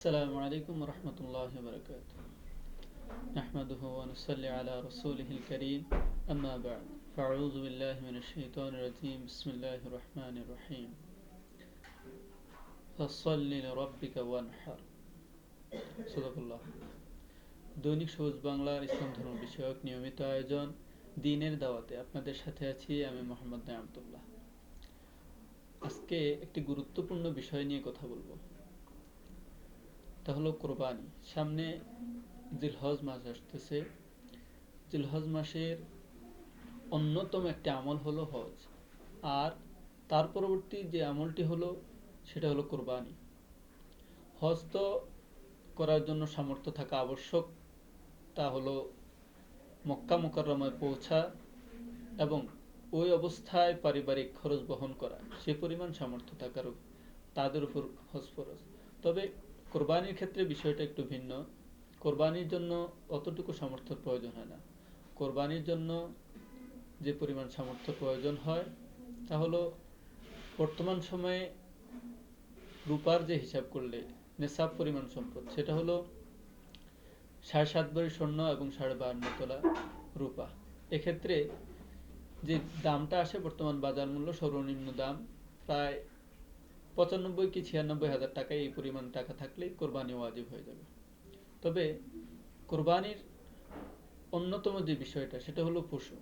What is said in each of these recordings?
السلام عليكم ورحمة الله وبركاته نحمده ونصلي على رسوله الكريم أما بعد فأعوذ بالله من الشيطان الرجيم بسم الله الرحمن الرحيم فصل لربك وانحر صدق الله দৈনিক সবুজ বাংলার ইসলাম ধর্ম বিষয়ক নিয়মিত আয়োজন দিনের দাওয়াতে আপনাদের সাথে আছি আমি মোহাম্মদ নায়ামতুল্লাহ আজকে একটি গুরুত্বপূর্ণ বিষয় নিয়ে কথা বলবো তা হলো কোরবানি। সামনে জিলহজ মাস আসতেছে। জিলহজ মাসের অন্যতম একটি আমল হলো হজ। আর তার পরবর্তী যে আমলটি হলো, সেটা হলো কোরবানি। হজ তো করার জন্য সামর্থ্য থাকা আবশ্যক। তা হলো মক্কা মোকাররমায় পৌঁছা এবং ওই অবস্থায় পারিবারিক খরচ বহন করা। সে পরিমাণ সামর্থ্য থাকার তাদের উপর হজ ফরজ। তবে কোরবানির ক্ষেত্রে বিষয়টা একটু ভিন্ন। কোরবানির জন্য অতটুকু সামর্থ্যের প্রয়োজন হয় না। কোরবানির জন্য যে পরিমাণ সামর্থ্য প্রয়োজন হয়, তা হলো বর্তমান সময়ে রূপার যে হিসাব করলে নেশাব পরিমাণ সম্পদ, সেটা হলো সাড়ে সাত ভরি স্বর্ণ এবং সাড়ে বাহান্ন তোলা রূপা। এক্ষেত্রে যে দামটা আসে বর্তমান বাজার মূল্য সর্বনিম্ন দাম প্রায় পঁচানব্বই কি ছিয়ানব্বই হাজার টাকায় এই পরিমাণ টাকা থাকলেই কোরবানি ওয়াজিব হয়ে যাবে। তবে কোরবানির অন্যতম যে বিষয়টা, সেটা হলো পশু।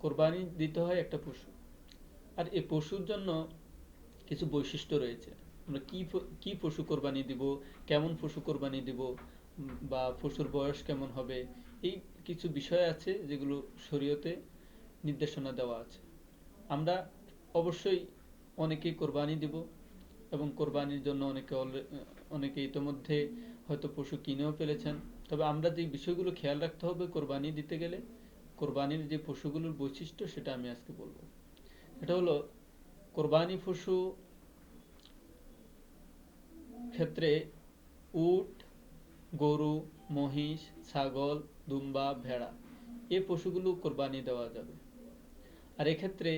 কোরবানি দিতে হয় একটা পশু। আর এই পশুর জন্য কিছু বৈশিষ্ট্য রয়েছে। আমরা কি কি পশু কোরবানি দিব, কেমন পশু কোরবানি দিব, বা পশুর বয়স কেমন হবে, এই কিছু বিষয় আছে যেগুলো শরীয়তে নির্দেশনা দেওয়া আছে। আমরা অবশ্যই অনেকেই কোরবানি দিব এবং কোরবানির জন্য অনেকে অনেকে ইতোমধ্যে হয়তো পশু কিনেও ফেলেছেন। তবে আমরা যে বিষয়গুলো খেয়াল রাখতে হবে কোরবানি দিতে গেলে, কোরবানির যে পশুগুলোর বৈশিষ্ট্য সেটা আমি আজকে বলব। এটা হলো কোরবানি পশু ক্ষেত্রে উট, গরু, মহিষ, ছাগল, দুম্বা, ভেড়া, এ পশুগুলো কোরবানি দেওয়া যাবে। আর এক্ষেত্রে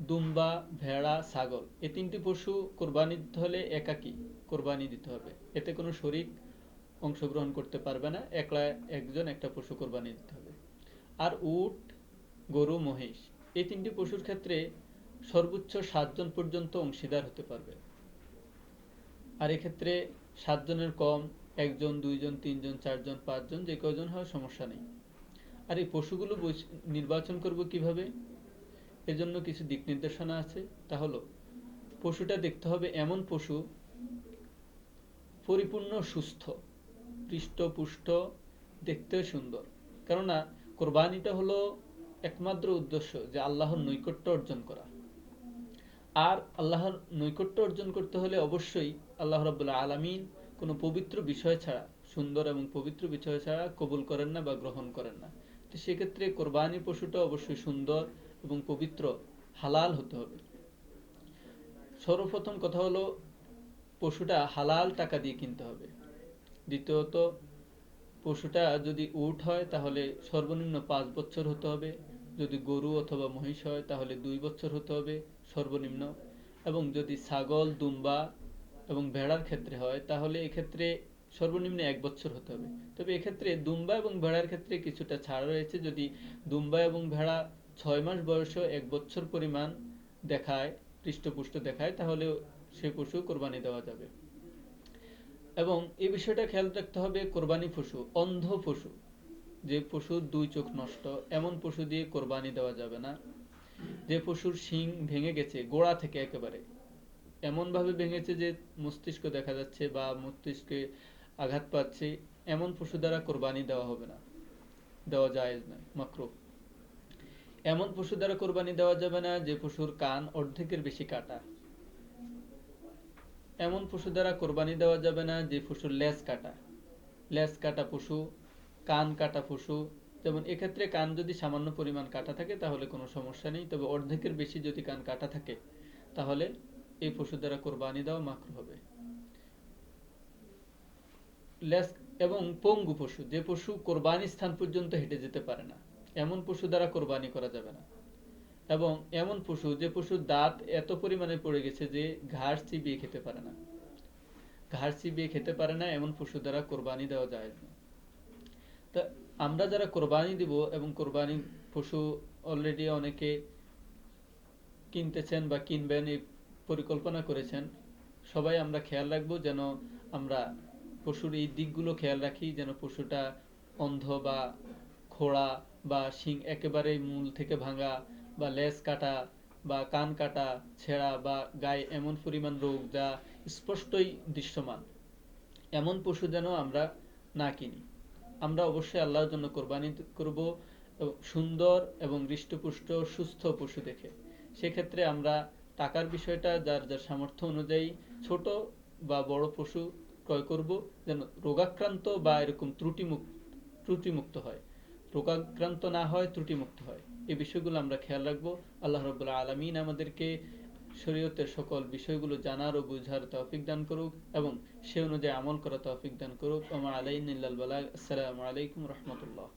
দুম্বা, ভেড়া, ছাগল, এই তিনটি পশু কোরবানি দিতে হলে একাকি কোরবানি দিতে হবে। এতে কোনো শরিক অংশগ্রহণ করতে পারবে না, একলা একজন একটা পশু কোরবানি দিতে হবে। আর উট, গরু, মহিষ, এই তিনটি পশুর ক্ষেত্রে সর্বোচ্চ সাতজন পর্যন্ত অংশীদার হতে পারবে। আর এক্ষেত্রে সাতজনের কম, একজন, দুইজন, তিনজন, চারজন, পাঁচজন, যে কয়জন হয় সমস্যা নেই। আর এই পশুগুলো নির্বাচন করব কীভাবে? এর জন্য কিছু দিক নির্দেশনা আছে। তা হলো, পশুটা দেখতে হবে এমন পশু পরিপূর্ণ সুস্থ পৃষ্ঠপুষ্ট দেখতে সুন্দর। কেননা, কোরবানিটা হলো একমাত্র উদ্দেশ্য যে আল্লাহর নৈকট্য অর্জন করা। আর আল্লাহর নৈকট্য অর্জন করতে হলে অবশ্যই আল্লাহ রাবুল্লাহ আলমিন কোনো পবিত্র বিষয় ছাড়া, সুন্দর এবং পবিত্র বিষয় ছাড়া কবুল করেন না বা গ্রহণ করেন না। তো সেক্ষেত্রে কোরবানি পশুটা অবশ্যই সুন্দর এবং পবিত্র, হালাল হতে হবে। সর্বপ্রথম কথা হলো, পশুটা হালাল টাকা দিয়ে কিনতে হবে। দ্বিতীয়ত, পশুটা যদি উট হয়, তাহলে সর্বনিম্ন পাঁচ বছর হতে হবে। যদি গরু অথবা মহিষ হয়, তাহলে দুই বছর হতে হবে সর্বনিম্ন। এবং যদি ছাগল, দুম্বা এবং ভেড়ার ক্ষেত্রে হয়, তাহলে এক্ষেত্রে সর্বনিম্ন এক বছর হতে হবে। তবে এক্ষেত্রে দুম্বা এবং ভেড়ার ক্ষেত্রে কিছুটা ছাড় রয়েছে। যদি দুম্বা এবং ভেড়া ছয় মাস বয়সে এক বছর পরিমাণ দেখায় পৃষ্ঠপুষ্ট দেখায়, তাহলে সে পশু কোরবানি দেওয়া যাবে। এবং এই বিষয়টা খেয়াল রাখতে হবে, কোরবানি পশু, অন্ধ পশু, যে পশুর দুই চোখ নষ্ট, এমন পশু দিয়ে কোরবানি দেওয়া যাবে না। যে পশুর শিং ভেঙে গেছে, গোড়া থেকে একেবারে এমন ভাবে ভেঙেছে যে মস্তিষ্ক দেখা যাচ্ছে বা মস্তিষ্কে আঘাত পাচ্ছে, এমন পশু দ্বারা কোরবানি দেওয়া হবে না, দেওয়া যায় না মাকরু এমন পশু দ্বারা কোরবানি দেওয়া যাবে না যে পশুর কান অর্ধেকের বেশি কাটা। এমন পশু দ্বারা কোরবানি দেওয়া যাবে না যে পশুর লেজ কাটা। লেজ কাটা পশু, কান কাটা পশু, যেমন এক্ষেত্রে কান যদি সামান্য পরিমাণ কাটা থাকে তাহলে কোনো সমস্যা নেই, তবে অর্ধেকের বেশি যদি কান কাটা থাকে, তাহলে এই পশু দ্বারা কোরবানি দেওয়া মাকরু হবে। লেজ এবং পঙ্গু পশু, যে পশু কোরবানি স্থান পর্যন্ত হেঁটে যেতে পারে না। এমন পশু দ্বারা কোরবানি করা যাবে না। এবং এমন পশু, যে পশুর দাঁত এত পরিমাণে পড়ে গেছে যে ঘাস চিবিয়ে খেতে পারে না। ঘাড় চিবিয়ে খেতে পারে না, এমন পশু দ্বারা কোরবানি দেওয়া যায় না। তা আমরা যারা কোরবানি দিব এবং কোরবানি পশু অলরেডি অনেকে কিনতেছেন বা কিনবেন, এই পরিকল্পনা করেছেন, সবাই আমরা খেয়াল রাখব যেন আমরা পশুর এই দিকগুলো খেয়াল রাখি, যেন পশুটা অন্ধ বা খোড়া বা শিং একেবারে মূল থেকে ভাঙা বা লেজ কাটা বা কান কাটা, ছেঁড়া বা গায়ে এমন পরিমাণ রোগ যা স্পষ্টই দৃশ্যমান। এমন পশু যেন আমরা না কিনি। আমরা অবশ্যই আল্লাহর জন্য কোরবানি করব সুন্দর এবং হৃষ্টপুষ্ট, সুস্থ পশু দেখে। সেক্ষেত্রে আমরা টাকার বিষয়টা, যার যার সামর্থ্য অনুযায়ী ছোট বা বড় পশু ক্রয় করব যেন রোগাক্রান্ত বা এরকম ত্রুটিমুক্ত ত্রুটিমুক্ত হয়। রোগাক্রান্ত না হয়, ত্রুটিমুক্ত হয়। এই বিষয়গুলো আমরা খেয়াল রাখব। আল্লাহ রবুল্লা আলমিন আমাদেরকে শরীয়তের সকল বিষয়গুলো জানার ও বুঝার তৌফিক দান করুক এবং সে অনুযায়ী আমল করা তৌফিক দান করুক। আমার আলাইন আসসালামু আলাইকুম রহমতুল্লাহ।